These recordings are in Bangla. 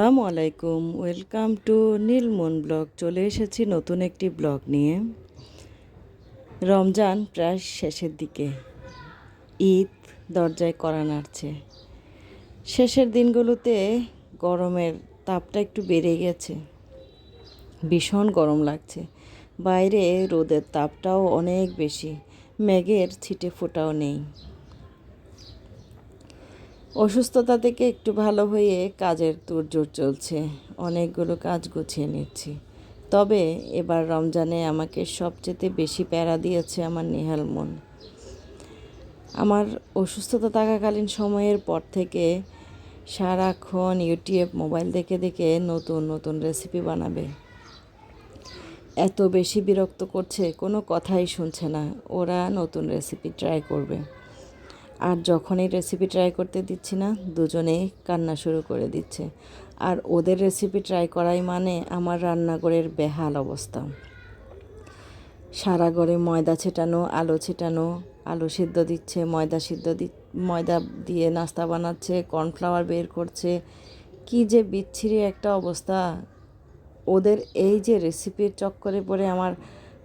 আসসালামু আলাইকুম। Welcome to Nilmon blog. চলে এসেছি নতুন একটি ব্লগ নিয়ে। রমজান প্রায় শেষের দিকে। ঈদ দরজায় করা নাড়ছে। শেষের দিনগুলোতে গরমের তাপটা একটু বেড়ে গেছে। ভীষণ গরম লাগছে। বাইরে রোদের তাপটাও অনেক বেশি। মেঘের ছিটে ফোটাও নেই। অসুস্থতা থেকে একটু ভালো হয়ে কাজের তোড়জোড় চলছে। অনেকগুলো কাজ গুছিয়ে নিচ্ছি। তবে এবার রমজানে আমাকে সবচেয়ে বেশি প্যারা দিয়েছে আমার নেহাল মন। আমার অসুস্থতা থাকাকালীন সময়ের পর থেকে সারাক্ষণ ইউটিউব, মোবাইল দেখে দেখে নতুন নতুন রেসিপি বানাবে। এত বেশি বিরক্ত করছে, কোনো কথাই শুনছে না। ওরা নতুন রেসিপি ট্রাই করবে। আর যখনই রেসিপি ট্রাই করতে দিচ্ছি না, দুজনেই কান্না শুরু করে দিচ্ছে। আর ওদের রেসিপি ট্রাই করাই মানে আমার রান্নাঘরের বেহাল অবস্থা। সারা ঘরে ময়দা ছেটানো, আলু ছেটানো, আলু সিদ্ধ দিচ্ছে, ময়দা সিদ্ধ দি, ময়দা দিয়ে নাস্তা বানাচ্ছে কর্নফ্লাওয়ার বের করছে। কি যে বিচ্ছিরি একটা অবস্থা। ওদের এই যে রেসিপির চক্করে পড়ে আমার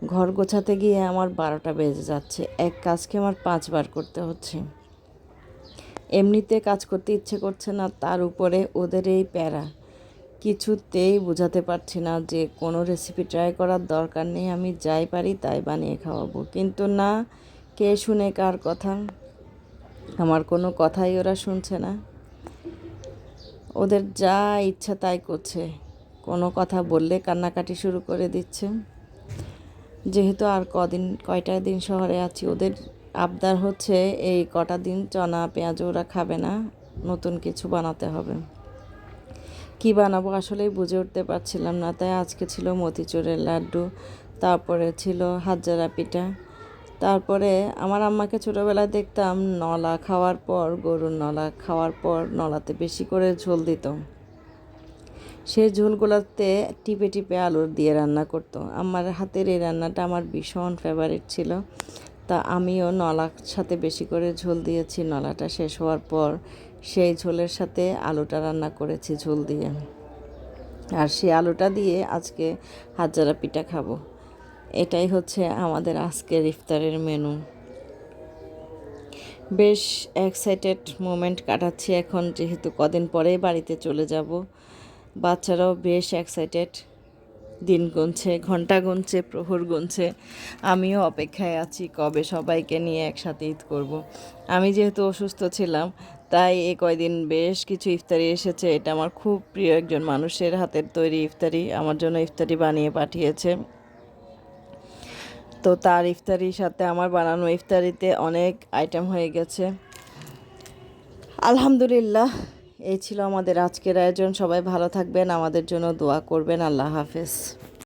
ঘর গোছাতে গিয়ে আমার বারোটা বেজে যাচ্ছে। এক কাজকে আমার পাঁচবার করতে হচ্ছে। এমনিতে কাজ করতে ইচ্ছে করছে না, তার উপরে ওদের এই প্যারা। কিছুতেই বোঝাতে পারছি না যে কোনো রেসিপি ট্রাই করার দরকার নেই, আমি যাই পারি তাই বানিয়ে খাওয়াবো। কিন্তু না, কে শুনে কার কথা? আমার কোনো কথাই ওরা শুনছে না। ওদের যা ইচ্ছা তাই করছে। কোনো কথা বললে কান্নাকাটি শুরু করে দিচ্ছে। যেহেতু আর কদিন, কয়টা দিন শহরে আছি, ওদের আবদার হচ্ছে এই কটা দিন চনা পেঁয়াজ ওরা খাবে না, নতুন কিছু বানাতে হবে। কি বানাবো আসলেই বুঝে উঠতে পারছিলাম না। তাই আজকে ছিল মতিচুরের লাড্ডু, তারপরে ছিল হাজারা পিঠা। তারপরে আমার আম্মাকে ছোটোবেলায় দেখতাম নলা খাওয়ার পর, গরুর নলা খাওয়ার পর নলাতে বেশি করে ঝোল দিত। সেই ঝোলগুলোতে টিপে টিপে আলুর দিয়ে রান্না করতো। আমার হাতের এই রান্নাটা আমার ভীষণ ফেভারিট ছিল। তা আমিও নলার সাথে বেশি করে ঝোল দিয়েছি। নলাটা শেষ হওয়ার পর সেই ঝোলের সাথে আলুটা রান্না করেছি ঝোল দিয়ে আর সেই আলুটা দিয়ে আজকে হাজারা পিঠা খাব। এটাই হচ্ছে আমাদের আজকের ইফতারের মেনু। বেশ এক্সাইটেড মোমেন্ট কাটাচ্ছি এখন, যেহেতু কদিন পরেই বাড়িতে চলে যাব। বাচ্চারাও বেশ এক্সাইটেড দিন গুনছে ঘণ্টা গুনছে, প্রহর গুনছে। আমিও অপেক্ষায় আছি কবে সবাইকে নিয়ে একসাথে ঈদ করব। আমি যেহেতু অসুস্থ ছিলাম, তাই এ কয়দিন বেশ কিছু ইফতারি এসেছে। এটা আমার খুব প্রিয় একজন মানুষের হাতের তৈরি ইফতারি, আমার জন্য ইফতারি বানিয়ে পাঠিয়েছে। তো তার ইফতারির সাথে আমার বানানো ইফতারিতে অনেক আইটেম হয়ে গেছে। আলহামদুলিল্লাহ এই ছিল আমাদের আজকের আয়োজন। সবাই ভালো থাকবেন আমাদের জন্য দোয়া করবেন। আল্লাহ হাফেজ।